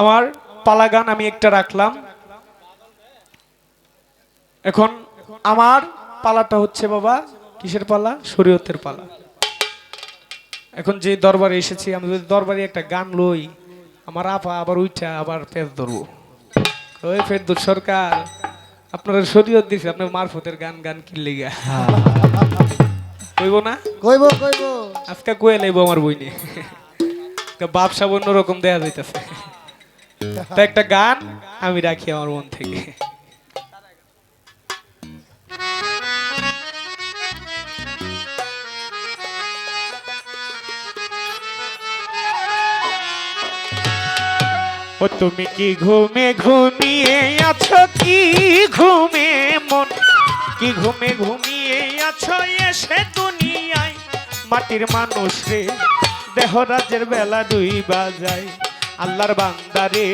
আমার পালা গান আমি একটা রাখলাম। এখন আমার পালাটা হচ্ছে বাবা কিসের পালা? শরীয়তের পালা। এখন যে দরবারে এসেছি আমি যদি দরবারে একটা গান লই আমার আপা আবার উইটা আবার পেট ধরবো। ওই ফেরদুর সরকার আপনারা শরীয়ত দিছে আপনার মারফতের গান গান কিনলে গা কইব না? কইব কইব। আজকে কয়ে লাইব আমার বই নিয়ে বাপসা অন্যরকম দেয়া যাইতেছে। তো একটা গান আমি রাখি আমার মন থেকে। ও তুমি কি ঘুমে ঘুমিয়ে আছো? কি ঘুমে মন? কি ঘুমে ঘুমিয়ে আছো এসে দুনিয়ায়? মাটির মানুষ রে দেহরাজের বেলা দুই বাজায়। আল্লাহর বান্দারে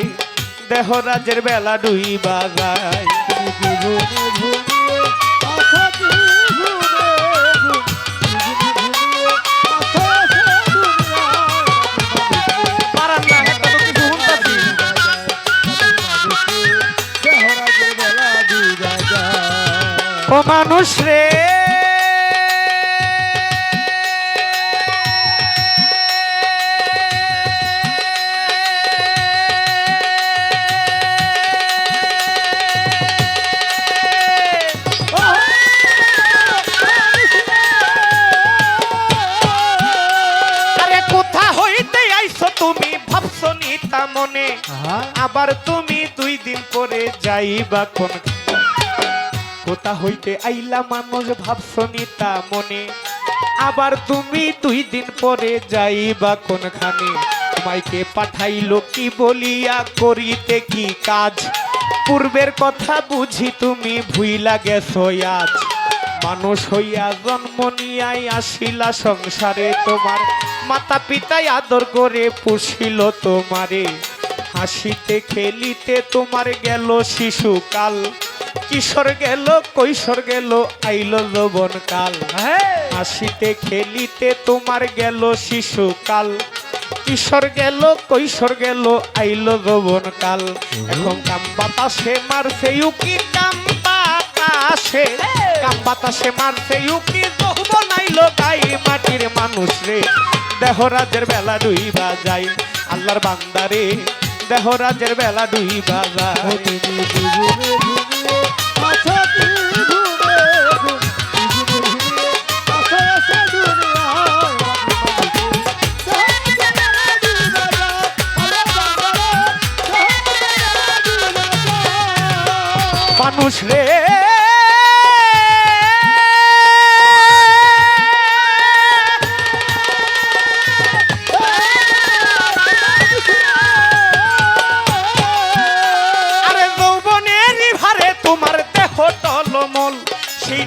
দেহরাজের বেলা দুই তুমি কি ঘুমে ঘুমিয়ে মনে আবার তুমি দুই দিন পরে যাইবা কোন কোথা হইতে আইলা মানুষ ভাবছ নিতা মনে। আবার তুমি দুই দিন পরে যাইবা কোনখানে? তোমাইকে পাঠাইলো কি বলিয়া করিতে কি কাজ? পূর্বের কথা বুঝি তুমি ভুইলা গেছো আজ। মানুষ হইয়া জন্ম নিয়াই আসিলা সংসারে তোমার। মাতা পিতাই আদর করে পুষিল তোমারে। হাসিতে খেলিতে তোমার গেল শিশুকাল। কিশোর গেল কৈশোর গেল আইল যৌবন কাল হাসিতে খেলিতে তোমার গেল শিশুকাল। কিশোর গেল কৈশোর গেল আইল যৌবন কাল এখন কাম বাতাসে মারছে ইউকি কাম বাতাসে। কাম বাতাসে মারছে ইউকি যৌবন আইল গাই মাটির মানুষ রে। দেহরাজের বেলা দুই বাজাই আল্লাহর বান্দারে দেহরাজের বেলা দুই ও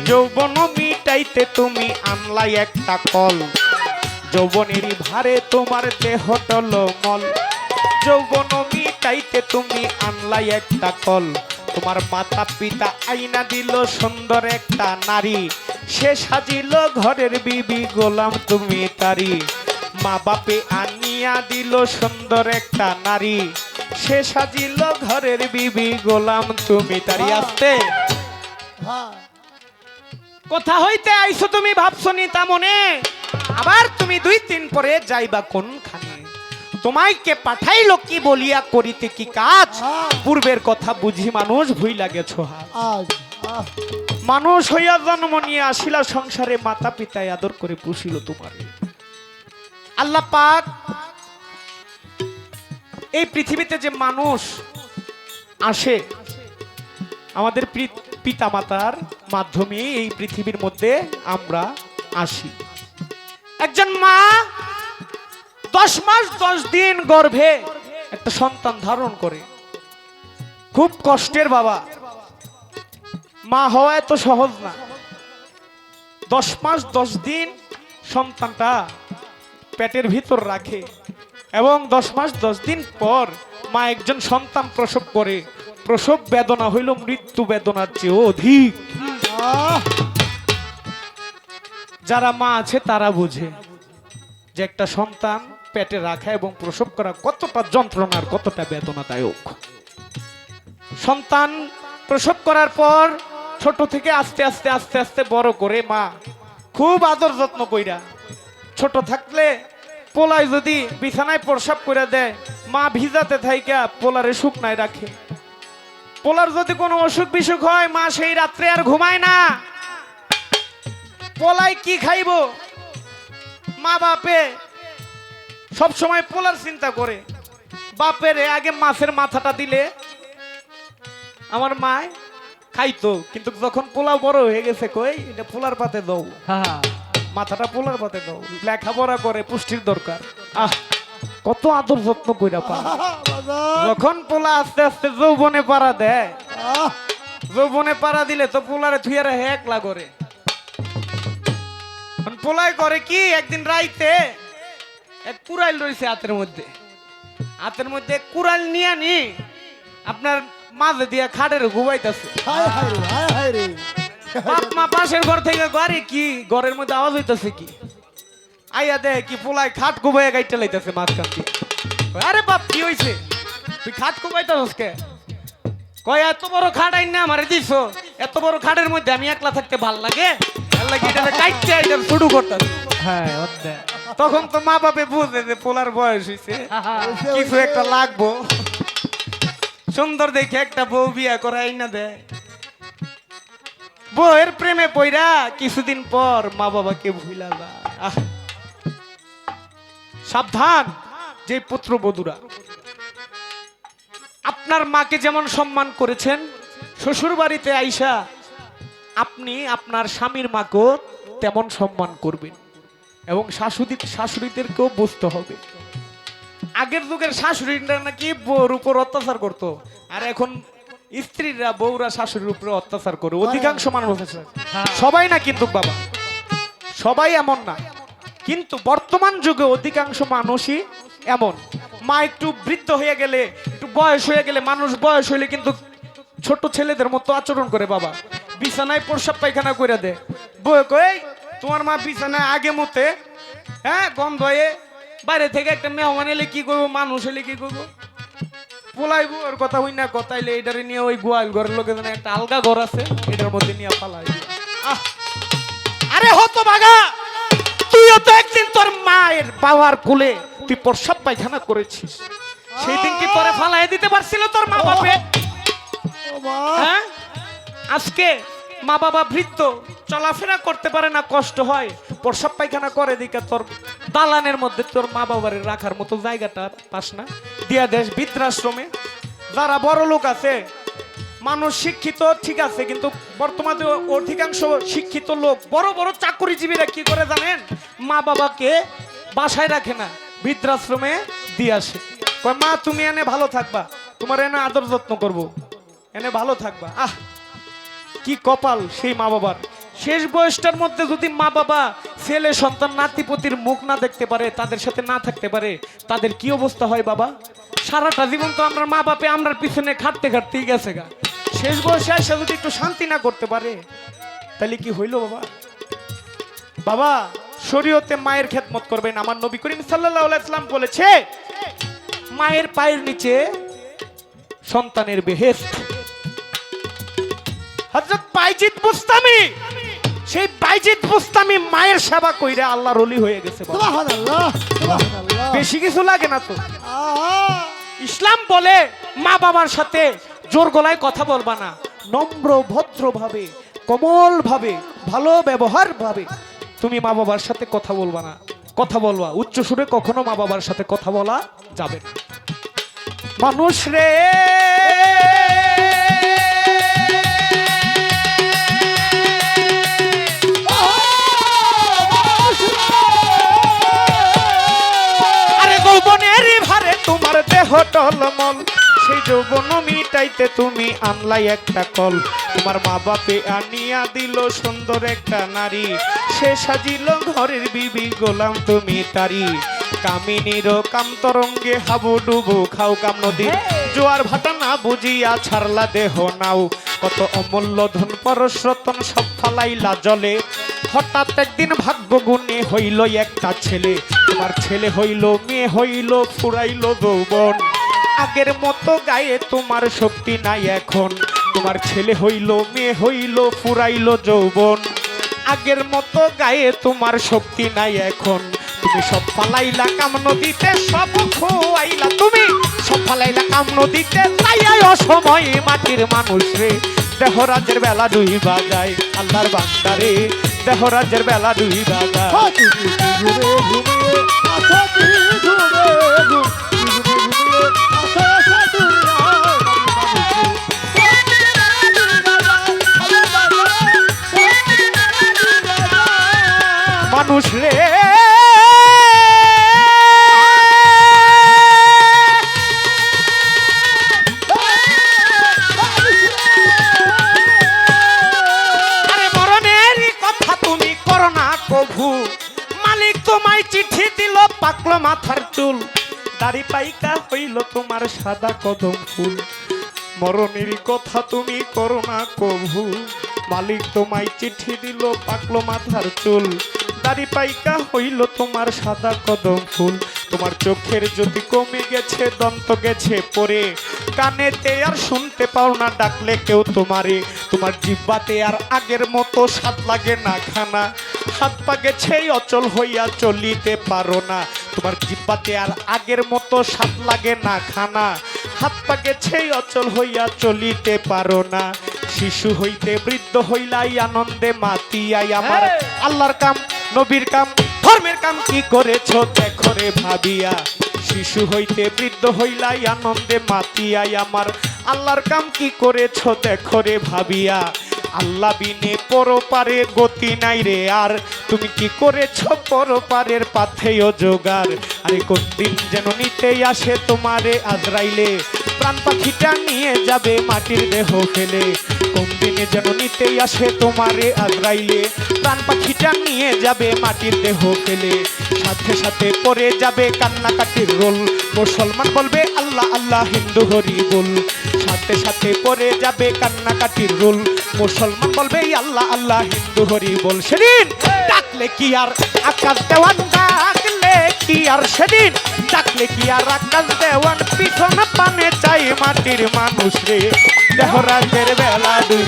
যৌবন মিটাইতে তুমি আনলাই একটা কল। যৌবনের ভারে তোমার দেহ টলমল যৌবন মিটাইতে তুমি আনলাই একটা কল। তোমার মাতা পিতা আইনা দিল সুন্দর একটা নারী। সে সাজিল ঘরের বিবি গোলাম তুমি তারি মা বাপে আনিয়া দিল সুন্দর একটা নারী। সে সাজিল ঘরের বিবি গোলাম তুমি তারি আসতে। হ্যাঁ। কোথা হইতে আইছো তুমি ভাবছ নি তা মনে? আবার তুমি দুই দিন পরে যাইবা কোনখানে? তোমাইকে পাঠাইলো কি বলিয়া করিতে কি কাজ? পূর্বের কথা বুঝি মানুষ ভুইলা গেছো আজ মানুষ হইয়া জন্ম নিয়ে আসিলা সংসারে মাতা পিতায় আদর করে পুষিল তোমার। আল্লাহ পাক এই পৃথিবীতে যে মানুষ আসে আমাদের পিতা মাতার মাধ্যমে এই পৃথিবীর মধ্যে আমরা আসি। একজন মা দশ মাস দশ দিন গর্ভে একটা সন্তান ধারণ করে। খুব কষ্টের বাবা। মা হওয়া এত সহজ না। দশ মাস দশ দিন সন্তানটা পেটের ভিতর রাখে এবং দশ মাস দশ দিন পর মা একজন সন্তান প্রসব করে। প্রসব বেদনা হইল মৃত্যু বেদনার চেয়ে অধিক। যারা মা আছে, তারা বুঝে যে একটা সন্তান পেটে রাখা এবং প্রসব করা কতটা যন্ত্রণার, কতটা বেদনাদায়ক। সন্তান প্রসব করার পর ছোট থেকে আস্তে আস্তে আস্তে আস্তে বড় করে মা খুব আদর যত্ন কইরা ছোট থাকলে পোলায় যদি বিছানায় প্রসাব করে দেয়, মা ভিজাতে থাইকা পোলারে শুকনায় রাখে। পোলার যদি কোনো অসুখ বিসুখ হয় মা সেই রাত্রে আর ঘুমায় না। পোলাই কি খাইবো? মা বাপে সব সময় পোলার চিন্তা করে। বাপের আগে মাছের মাথাটা দিলে। আমার মায় খাইতো কিন্তু যখন পোলাও বড় হয়ে গেছে কই এটা পোলার পাতে দাও মাথাটা পোলার পাতে দাও লেখাপড়া করে পুষ্টির দরকার। আহ কত আদর যত্ন কইরা পা যখন পোলা আস্তে আস্তে যৌবনে পাড়া দেয় যৌবনে পাড়া দিলে তো পোলারে থুয়ারে করে এখন পোলায় করে কি একদিন রাইতে এক কুড়াইল রয়েছে হাতের মধ্যে। হাতের মধ্যে কুড়াইল নিয়ে নি আপনার মাঝে দিয়ে খাটের ঘুমাইতেছে। বাপ মা পাশের ঘর থেকে ঘরে কি ঘরের মধ্যে আওয়াজ হইতেছে কি? আইয়া দে কি পোলায় খাট কুবাইয়া গাইতে লাইতেছে মাঝখান দিয়ে। আরে বাপ কি হইছে? তুই খাট কুবাইতেছস কে? কয় এত বড় খাট আইন না আমারে দিছো এত বড় খাটের মধ্যে আমি একলা থাকতে ভালো লাগে? ভালো লাগে এটা কাইটতে এটা শুরু করতাম। হ্যাঁ তখন তো মা বাপে বুঝে যে পোলার বয়স হইছে। কিছু একটা লাগবো। সুন্দর দেখে একটা বউ বিয়া করাই না দেয় বউয়ের প্রেমে পইরা কিছুদিন পর মা বাবাকে ভুলা যায়। সাবধান যে পুত্র বধুরা। আপনার মাকে যেমন সম্মান করেছেন শ্বশুর বাড়িতে আইসা আপনি আপনার স্বামীর মাকেও তেমন সম্মান করবেন এবং শাশুড়ি শাশুড়িদেরকেও বুঝতে হবে। আগের যুগের শাশুড়িরা নাকি বউর উপর অত্যাচার করতো আর এখন স্ত্রীরা বউরা শাশুড়ির উপরে অত্যাচার করে। অধিকাংশ মানুষ সবাই না কিন্তু বাবা সবাই এমন না। কিন্তু বর্তমান যুগে অধিকাংশ মানুষই এমন। মা একটু বৃদ্ধ হয়ে গেলে, একটু বয়স হয়ে গেলে, মানুষ বয়স হইলে কিন্তু ছোট ছেলেদের মতো আচরণ করে বাবা। বিছানায় প্রসাব পায়খানা করে দে। বই কই তোমার মা বিছানায় আগে মতে হ্যাঁ গন্ধ হয়ে বাইরে থেকে একটা মেহমান এলে কি করব, মানুষ এলে কি করব? পোলাইবো, ওর কথা হই না কথাইলে এটারে নিয়ে ওই গোয়াল ঘরের লোকে একটা আলগা ঘর আছে, এটার মধ্যে নিয়ে পালাই আহ! আরে হতো বাগা তুইও তো একদিন তোর মায়ের বাবার কোলে তুই প্রসাব পায়খানা করেছিস। সেই দিন কি তোরে ফালাই দিতে পারছিল তোর মা বাপে? হ্যাঁ? আজকে মা বাবা বৃদ্ধ চলাফেরা করতে পারে না কষ্ট হয়। প্রসাব পায়খানা করে দিকে তোর দালানের মধ্যে তোর মা বাবার রাখার মতো জায়গাটা পাস না। দিয়া দেশ বৃদ্ধাশ্রমে যারা বড় লোক আছে মানুষ শিক্ষিত, ঠিক আছে, কিন্তু বর্তমানে অধিকাংশ শিক্ষিত লোক বড় বড় চাকরিজীবীরা কি করে জানেন? মা বাবাকে বাসায় রাখে না, বৃদ্ধাশ্রমে দিয়ে আসে। মা, তুমি এনে ভালো থাকবা, তোমার এনে আদর যত্ন করব, এনে ভালো থাকবা। আহ, কি কপাল সেই মা বাবার। শেষ বয়সটার মধ্যে যদি মা বাবা ছেলে, সন্তান, নাতিপতির মুখ না দেখতে পারে, তাদের সাথে না থাকতে পারে, তাদের কি অবস্থা হয় বাবা? সারাটা জীবন তো আমরা মা বাপে আমরা পিছনে খাটতে খাটতেই গেছে গা। শেষ বয়সে এসে যদি একটু শান্তি না করতে পারে তাহলে কি হইল বাবা? বাবা শরীয়তে মায়ের খেদমত করবেন। আমার নবী করিম ইসলাম বলেছে মায়ের পায়ের নিচে সন্তানের বেহেস্ত হযরত বাইজিদ বুস্তামি সেই বাইজিদ বুস্তামি মায়ের সেবা কইরা আল্লাহর ওলি হয়ে গেছে বেশি কিছু লাগে না তো। ইসলাম বলে মা বাবার সাথে জোর গলায় কথা বলবা না। নম্র ভদ্র ভাবে কমল ভাবে ভালো ব্যবহার ভাবে তুমি মা বাবার সাথে কথা বলবা না। কথা বলবা। উচ্চ সুরে কখনো মা বাবার সাথে কথা বলা যাবে না। মানুষ রে! আরে যৌবনের ভারে তোমার দেহ টলমল। সেই যৌবন মিটাইতে তুমি আনলাই একটা কল। তোমার মা বাপে আনিয়া দিল সুন্দর একটা নারী। সে সাজিল ঘরের বিবি গোলাম তুমি তারি। কামিনীর কামতরঙ্গে হাবু ডুবু খাও কাম নদী। জোয়ার ভাটা না বুঝিয়া ছাড়লা দেহ নাও। কত অমূল্য ধন পরশ রতন সব ফালাইলা জলে। হঠাৎ একদিন ভাগ্য গুণে হইল একটা ছেলে। তোমার ছেলে হইল মেয়ে হইল ফুরাইল যৌবন। আগের মতো গায়ে তোমার শক্তি নাই এখন। তোমার ছেলে হইল, মেয়ে হইল, ফুরাইল যৌবন। আগের মতো গায়ে তোমার শক্তি নাই এখন। তুমি সব পালাইলা কাম নদীতে, সব খোয়াইলা তুমি। সব পালাইলা কাম নদীতে তাইয়াই অসময়ে মাটির মানুষ রে। দেহরাজের বেলা দুই বাজায়, আল্লাহর বান্দারে। দেহরাজের বেলা দুই বাজায়। তোমায় চিঠি দিল পাকলো মাথার চুল। দাড়ি পাইকা হইল তোমার সাদা কদম ফুল। মরণের কথা তুমি করো না কভু। মালিক তোমায় চিঠি দিল পাকলো মাথার চুল। দাড়ি পাইকা হইল তোমার সাদা কদম ফুল। তোমার চোখের যদি কমে গেছে, দন্ত গেছে পরে। কানেতে আর শুনতে পাও না, ডাকলে কেউ তোমারে। তোমার জিব্বাতে আর আগের মতো স্বাদ লাগে না খানা। হাত পা গেছে অচল হইয়া চলিতে পারো না। তোমার জিব্বাতে আর আগের মতো স্বাদ লাগে না খানা। হাত পা গেছে অচল হইয়া চলিতে পারো না। শিশু হইতে বৃদ্ধ হইলাই আনন্দে মাতিয়াই আমার। আল্লাহর কাম নবীর কাম ধর্মের কাম কি করেছ দেখো রে ভাবিয়া। শিশু হইতে বৃদ্ধ হইলাই আনন্দে মাতিয়াই আমার। আল্লাহর কাম কি করেছ দেখো রে ভাবিয়া। আল্লাহ বিনে পরপারে গতি নাই রে আর। তুমি কি করেছ পরপারের পাথেয় জোগার আরে কোন দিন যেন নিতেই আসে তোমারে আজরাইলে। প্রাণ পাখিটা নিয়ে যাবে মাটির দেহ ফেলে। কোন দিনে যেন নিতেই আসে তোমারে আজরাইলে। প্রাণ পাখিটা নিয়ে যাবে মাটির দেহ ফেলে। সাথে সাথে পরে যাবে কান্নাকাটির রোল। মুসলমান বলবে, আল্লাহ আল্লাহ, হিন্দু হরি বল। সাথে সাথে পরে যাবে কান্নাকাটির রোল। মুসলমান বলবে আল্লাহ আল্লাহ হিন্দু হরি বল সেদিন। ডাকলে কি আর আকাশ দেওয়ান, ডাকলে কি আর সেদিন? ডাকলে কি আর আকাশ দেওয়ান, পিছন পানে চাই মাটির মানুষ রে। দেহরাজের বেলা দুই।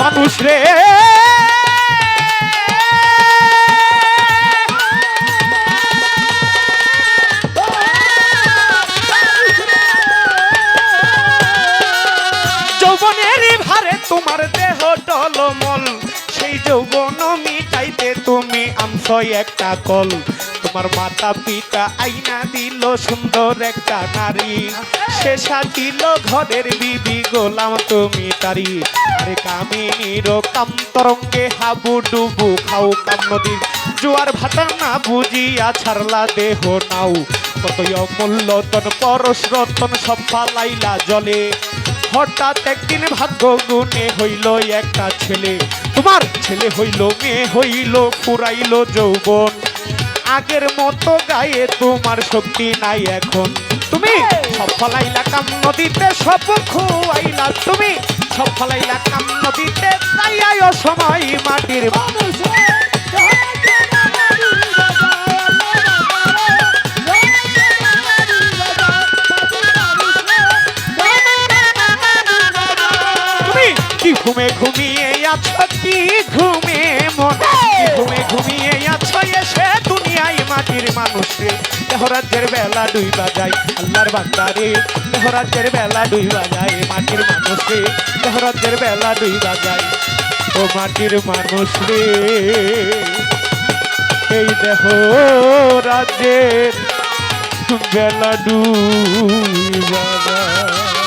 মানুষ রে। আমসয় একটা কল তোমার মাতা পিতা আইনা দিল সুন্দর একটা নারী। সে দিল ঘরের বিবি গোলাম, তুমি তারি আরে কামিনীর কামতরঙ্গে হাবু ডুবু খাও কাম নদীর। জোয়ার ভাটা না বুঝিয়া ছাড়লা দেহ নাও। কতই অমূল্য তন পরশ রতন সব ফালাইলা জলে। হঠাৎ একদিন ভাগ্য গুণে হইল একটা ছেলে। তোমার ছেলে হইল, মেয়ে হইল, ফুরাইল যৌবন। আগের মতো গায়ে তোমার শক্তি নাই এখন। তুমি সব ফলাইলা কাম নদীতে, সব খুয়াইলা। তুমি সব ফলাইলা কাম নদীতে, তাই সময় মাটির তুমি কি ঘুমে ঘুমিয়ে আছো কি ঘুমে মন। ঘুমে ঘুমিয়ে আছো এসে দুনিয়ায় মাটির মানুষে। দেহরাজ্যের বেলা দুই বাজায় আল্লাহর বান্দারে। দেহরাজ্যের বেলা দুই বাজায় মাটির মানুষে। দেহরাজ্যের বেলা দুই বাজায় ও মাটির মানুষ। রে এই দেহ রাজ্যের বেলা দুই বাজায়।